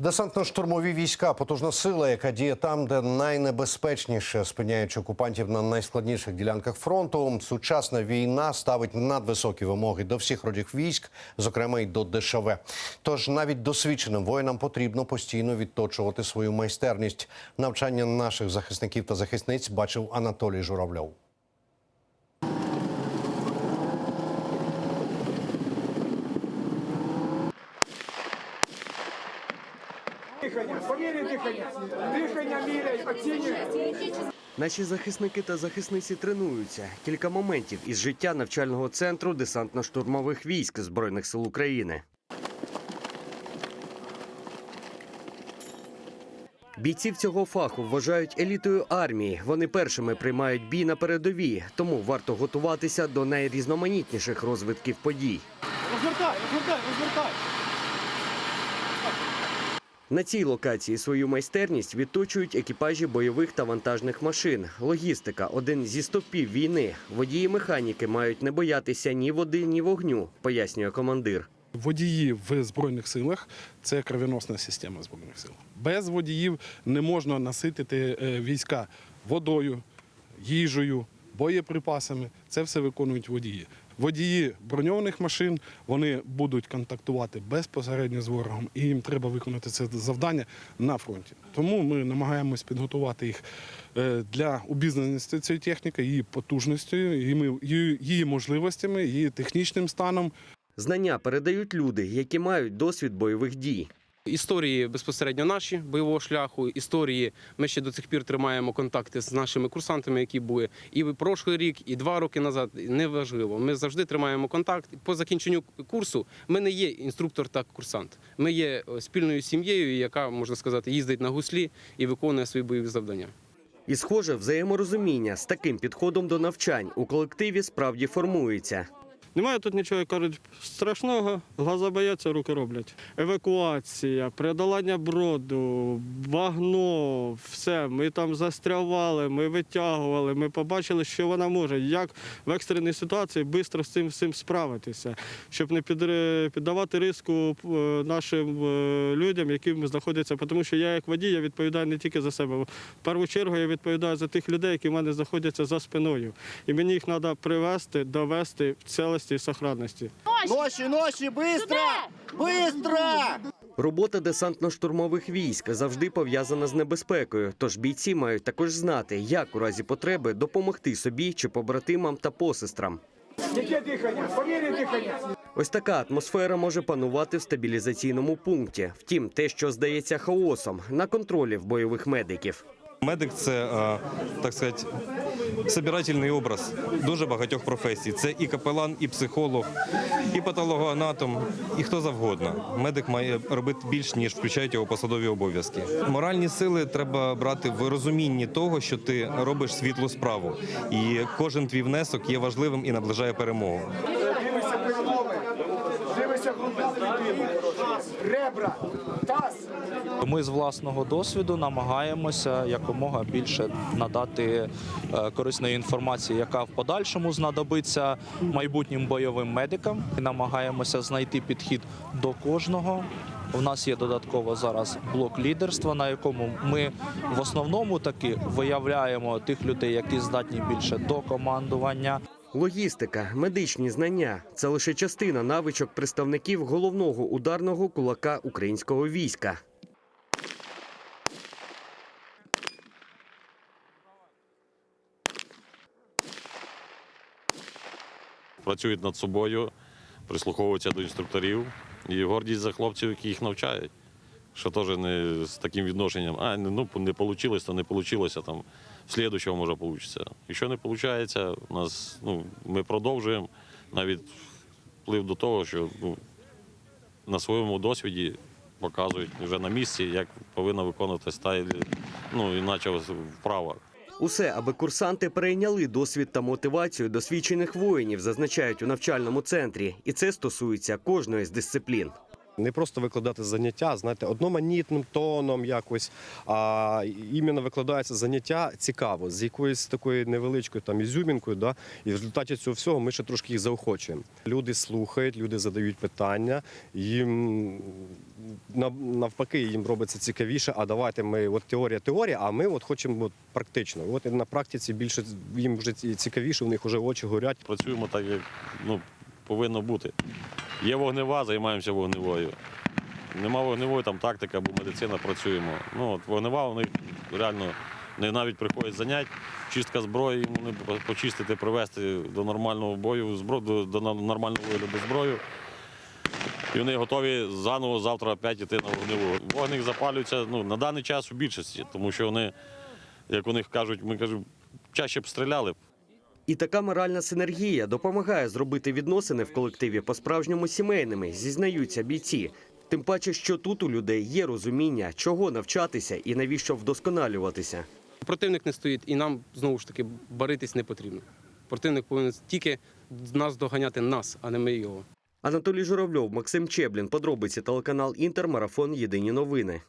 Десантно-штурмові війська потужна сила, яка діє там, де найнебезпечніше, спиняючи окупантів на найскладніших ділянках фронту. Сучасна війна ставить надвисокі вимоги до всіх родів військ, зокрема й до ДШВ. Тож навіть досвідченим воїнам потрібно постійно відточувати свою майстерність. Навчання наших захисників та захисниць бачив Анатолій Журавльов. Дихання, поміряй дихання. Дихання міряй, оцінюй. Наші захисники та захисниці тренуються. Кілька моментів із життя навчального центру десантно-штурмових військ Збройних сил України. Бійців цього фаху вважають елітою армії. Вони першими приймають бій на передовій, тому варто готуватися до найрізноманітніших розвитків подій. Розвертай, розвертай, розвертай. На цій локації свою майстерність відточують екіпажі бойових та вантажних машин. Логістика один зі стовпів війни. Водії механіки мають не боятися ні води, ні вогню, пояснює командир. Водії в збройних силах це кровоносна система збройних сил. Без водіїв не можна наситити е, війська водою, їжею, боєприпасами. Це все виконують водії. Водії броньованих машин вони будуть контактувати безпосередньо з ворогом, і їм треба виконати це завдання на фронті. Тому ми намагаємось підготувати їх е, для обізнаності цієї техніки, її потужністю, її, можливостями, її технічним станом. Знання передають люди, які мають досвід бойових дій. Історії безпосередньо наші бойового шляху. Історії ми ще до цих пір тримаємо контакти з нашими курсантами, які були і в прошлий рік, і два роки назад. Неважливо. Ми завжди тримаємо контакт. По закінченню курсу ми не є інструктор та курсант. Ми є е, спільною сім'єю, яка можна сказати їздить на гуслі і виконує свої бойові завдання. І, схоже, взаєморозуміння з таким підходом до навчань у колективі справді формується. Немає тут нічого, кажуть, страшного, глаза бояться, руки роблять. Евакуація, преодолання броду, багно, все. Ми там застрявали, ми витягували, ми побачили, що вона може, як в екстреній ситуації швидко з цим всім справитися, щоб не піддавати риску е, нашим е, людям, які знаходяться. Тому що я, як водій, я відповідаю не тільки за себе. В першу чергу я відповідаю за тих людей, які в мене знаходяться за спиною. І мені їх треба привезти, довести в цілості і сохранності. Ночі, ночі, быстро! Быстро! Робота десантно-штурмових військ завжди пов'язана з небезпекою. Тож бійці мають також знати, як у разі потреби допомогти собі чи побратимам та посестрам. Яке дихання, поміряй дихання. Ось така атмосфера може панувати в стабілізаційному пункті. Втім, те, що здається хаосом, на контролі в бойових медиків. Медик це, е, так сказати, собирательний образ дуже багатьох професій. Це і капелан, і психолог, і патологоанатом, і хто завгодно. Медик має робити більш ніж включають його посадові обов'язки. Моральні сили треба брати в розумінні того, що ти робиш світлу справу, і кожен твій внесок є важливим і наближає перемогу. Переломи. Дивися грудну. Ребра, таз. Ми з власного досвіду намагаємося якомога більше надати е, корисної інформації, яка в подальшому знадобиться майбутнім бойовим медикам. Намагаємося знайти підхід до кожного. У нас є додатково зараз блок лідерства, на якому ми в основному таки виявляємо тих людей, які здатні більше до командування. Логістика, медичні знання це лише частина навичок представників головного ударного кулака українського війська. працюють над собою, прислуховуються до інструкторів і гордість за хлопців, які їх навчають. Що теж не з таким відношенням, а ну не вийшло, то не вийшло, там слідчого може вийде. Якщо не виходить, нас ну, ми продовжуємо навіть вплив до того, що ну, на своєму досвіді показують вже на місці, як повинна виконувати стайль, ну іначе вправа. Усе, аби курсанти перейняли досвід та мотивацію досвідчених воїнів, зазначають у навчальному центрі, і це стосується кожної з дисциплін. Не просто викладати заняття, знаєте, одноманітним тоном якось, а іменно викладається заняття цікаво, з якоюсь такою невеличкою там ізюмінкою, да, і в результаті цього всього ми ще трошки їх заохочуємо. Люди слухають, люди задають питання, їм нав- навпаки їм робиться цікавіше. А давайте ми от теорія, теорія, а ми от хочемо практично. От на практиці більше їм вже цікавіше, у них вже очі горять. Працюємо так, як ну, повинно бути. Є вогнева, займаємося вогневою. Нема вогневої, там тактика або медицина працюємо. Ну, от вогнева, вони реально не навіть приходять занять, чистка зброї, їм почистити, привести до нормального бою, збро- до, до нормального вигляду зброю. І вони готові заново завтра опять йти на вогневу. Вогник запалюється ну, на даний час у більшості, тому що вони, як у них кажуть, ми кажуть, чаще б стріляли, І така моральна синергія допомагає зробити відносини в колективі по-справжньому сімейними, зізнаються бійці. Тим паче, що тут у людей є розуміння, чого навчатися і навіщо вдосконалюватися. Противник не стоїть, і нам знову ж таки баритись не потрібно. Противник повинен тільки нас доганяти нас, а не ми його. Анатолій Журавльов, Максим Чеблін. Подробиці телеканал Інтер. Марафон. Єдині новини.